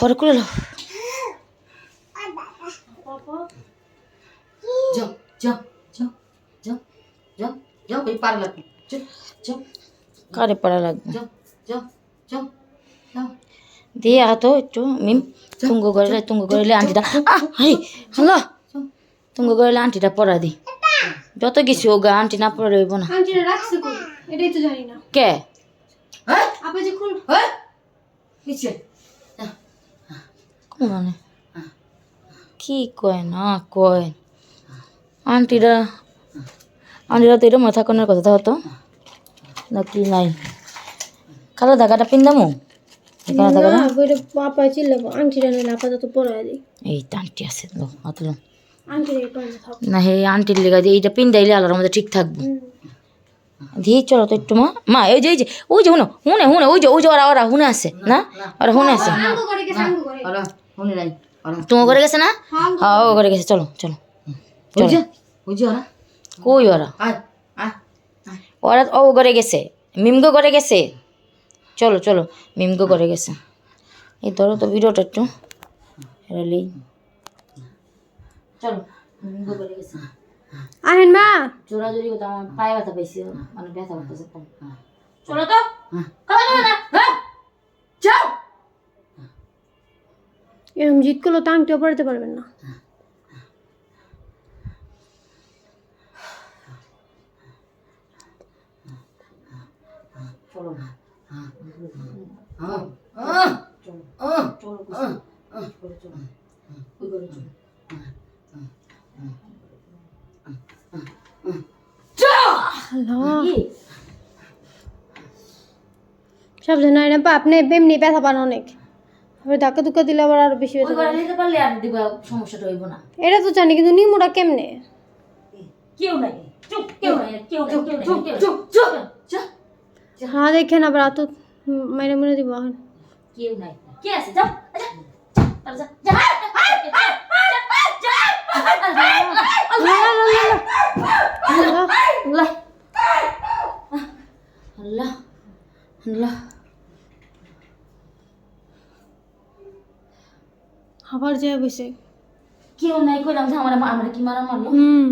পরে করে লো যাও যাও যাও যাও যাও যাও ওই পার লাগবে। যাও কারে পারা লাগবে? যাও যাও যাও যাও। দিয়ে আতো একটু মিম তুঙ্গ করে তুঙ্গ করে আন্টিটা। হাই হ্যালো তুঙ্গ করে আন্টিটা পড়া দি। যত কিছু গা আন্টি না পড়ে রইব না। আন্টিরা রাখছে কই? এটাই তো জানি না। কে? হ্যাঁ? আপনি যে হ্যাঁ? মানে কি কয় না কয়? আন্টিরা আন্টিরা তো এটা মাথা কনের কথা হতো নাকি নাই। কালো ধাগাটা পিন্দামু কালো ধাগাটা। না বইটা পাপা চিল্লাবো। আন্টিরা নিলে আপাতত পড়ায় দিই। এই তো আন্টি আছে লো আতলো না হে আন্টির লেগা দিয়ে এইটা পিন্দাইলে আলোর মধ্যে ঠিক থাকব। দিয়ে চলো তো একটু মা। মা এই যে এই যে ওই যে হুনো হুনে হুনে ওই যে ওই যে ওরা ওরা হুনে আছে না ওরা হুনে আছে। নাই। তোমার ঘরে গেছে না? হ্যাঁ হ্যাঁ ও ঘরে গেছে। চলো চলো ওরা। কই ওরা? আয় আয় ওরা ও ঘরে গেছে। মিমগো ঘরে গেছে। চলো চলো মিমগো ঘরে গেছে। এই ধরো তো ভিডিওটা একটু। রেলি চলো মিমগো ঘরে গেছে। আহেন মা। করতে আমার পায়ে ব্যথা পাইছি মানে ব্যথা করতেছে। চলো তো। হ্যাঁ। কথা না। এরকম জিত করলে তো আংটিও পড়াতে পারবেন না। চলো? সাবধান হয় না পা আপনি এমনি ব্যথা পান অনেক। আবার ধাক্কা ধুক্কা দিলে আবার আরও বেশি ওই ব্যথা ঘরে পান। নিতে পারলে আর দিবা সমস্যাটা হইব না। এটা তো জানি কিন্তু নিমুটা কেমনে? কেউ নাই। চুপ কেউ নাই কেউ নাই কেউ চুপ চুপ চুপ। হ্যাঁ দেখেন আবার এত মেরে মেরে দিব কেউ নাই। কে আছে? যাও আচ্ছা। যা। যা আয়, আয়, আয়, যা, যা, আল্লাহ, আল্লাহ, আল্লাহ, আল্লাহ, আল্লাহ। আবার যে বসে। কেউ নাই কইলাম যে আমার আমার কি মারা মারলো? হুম।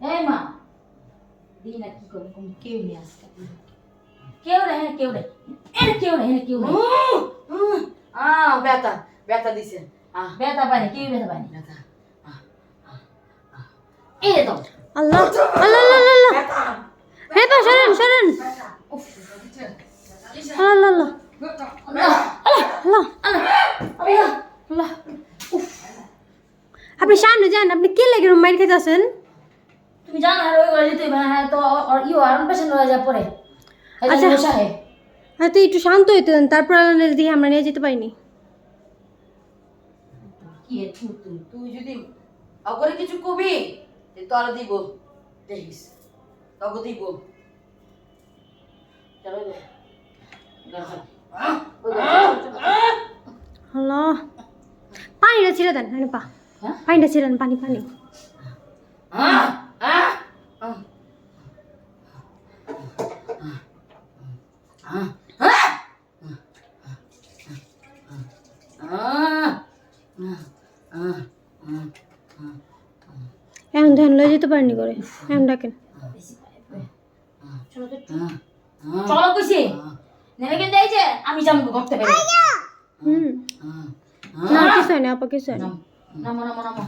এই মা। দিই না কি করে কোন কেউ নেই আজকে। কেউ নেই হ্যাঁ কেউ নেই। এর কেউ নেই হ্যাঁ কেউ আহ ব্যথা ব্যথা দিছে। আহ বেতা পাইনি কেউ বেতা পাইনি। ব্যথা। এই তো আল্লাহ আল্লাহ আল্লাহ আল্লাহ। সরেন সরেন। আল্লাহ আল্লাহ। আপনি সামনে যান আপনি কি লেগে মাইর খেতে আছেন তুমি জানো আর ওই করে যেতে হ্যাঁ তো আর ইও আর পেশেন্ট হয়ে যায় পরে। আচ্ছা। আচ্ছা। বসা হে একটু শান্ত হইতে দেন তারপর দিয়ে আমরা নিয়ে যেতে পারিনি। কি তুই তুই তুই যদি অগরে কিছু কবি তোরা দিব। দেখিস তখন দিব। চলো গো আহ, আল্লাহ পানিটা ছেড়ে দেন হ্যাঁ পা। হ্যাঁ? পানিটা ছেড়ে দেন পানি পানি। এখন ধ্যান লয়ে যেতে পারিনি করে এখন ডাকেন। চলো কইছি নেমে কেন যাইছে আমি যাব করতে পারি হুম। না কিছু হয় না আপা কিছু হয় না নামো নামো নামো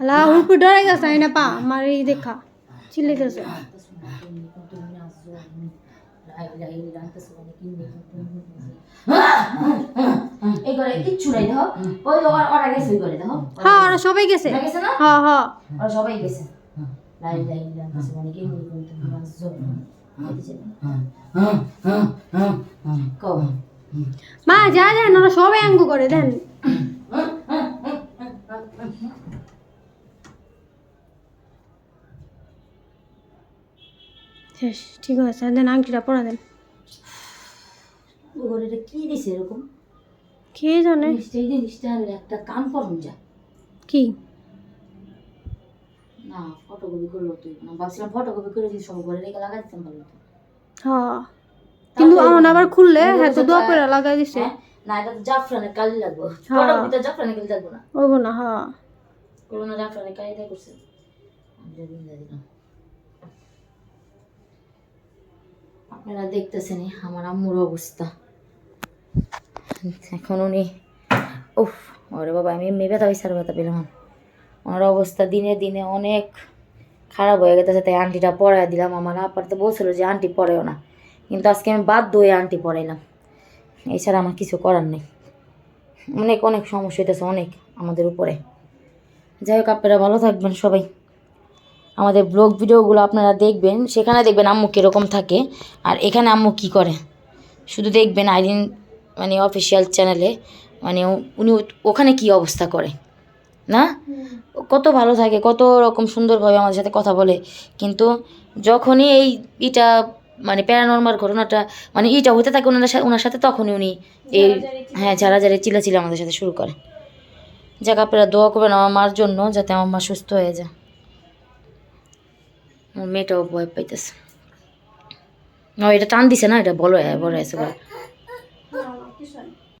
আল্লাহ উপর ডরে গেছে না পা আমার এই দেখা ওরা গেছে হ্যাঁ ওরা সবাই গেছে হ্যাঁ হ্যাঁ ওরা সবাই গেছে লাই মা যা যান ওরা সবাই অঙ্গ করে দেন। শেষ ঠিক আছে দেন আংটিটা পরা দেন। কি দিছে এরকম? কে জানে? এই জিনিসটা একটা কাম করুন যা। কি? না ফটোকপি করল তুই না। ভাবছিলাম ফটোকপি করে যদি সব ঘরে রেখে লাগাই দিতাম ভালো হ্যাঁ। কিন্তু আমার আবার খুললে হ্যাঁ তো দোয়া আহ, করে লাগাই দিছে। হ্যাঁ? না এটা তো জাফরানের কালি লাগবো। হ্যাঁ। কটার ভিতরে জাফরানের কালি লাগবো না। ওগো না হ্যাঁ। করোনা জাফরানের কালি দিয়ে করছে। আপনারা দেখতেছেন আমার আম্মুর অবস্থা। এখন উনি উফ ওরে বাবা আমি এমনি ব্যথা হয়েছে আর ব্যথা পেলাম। ওনার অবস্থা দিনে দিনে অনেক খারাপ হয়ে গেছে তাই আন্টিটা পড়ায় দিলাম। আমার আপার তো বলছিল যে আন্টি পড়েও না। কিন্তু আজকে আমি বাধ্য হয়ে আন্টি পড়াইলাম। এছাড়া আমার কিছু করার নেই। অনেক অনেক সমস্যা হইতেছে অনেক আমাদের উপরে। যাই হোক আপনারা ভালো থাকবেন সবাই। আমাদের ব্লগ ভিডিওগুলো আপনারা দেখবেন সেখানে দেখবেন আম্মু কীরকম থাকে আর এখানে আম্মু কি করে। শুধু দেখবেন আইরিন মানে অফিসিয়াল চ্যানেলে মানে উনি ওখানে কি অবস্থা করে না? কত ভালো থাকে কত রকম সুন্দরভাবে আমাদের সাথে কথা বলে। কিন্তু যখনই এই ইটা মানে প্যারানর্মাল ঘটনাটা মানে ইটা হতে থাকে ওনার সাথে ওনার সাথে তখনই উনি এই হ্যাঁ যারা যারা চিল্লাচিল্লা আমাদের সাথে শুরু করে। যাক আপনারা দোয়া করবেন আমার মার জন্য যাতে আমার মা সুস্থ হয়ে যায়। আমার মেয়েটাও ভয় পাইতেছে। না এটা টান দিছে না? এটা বলো বড় আছে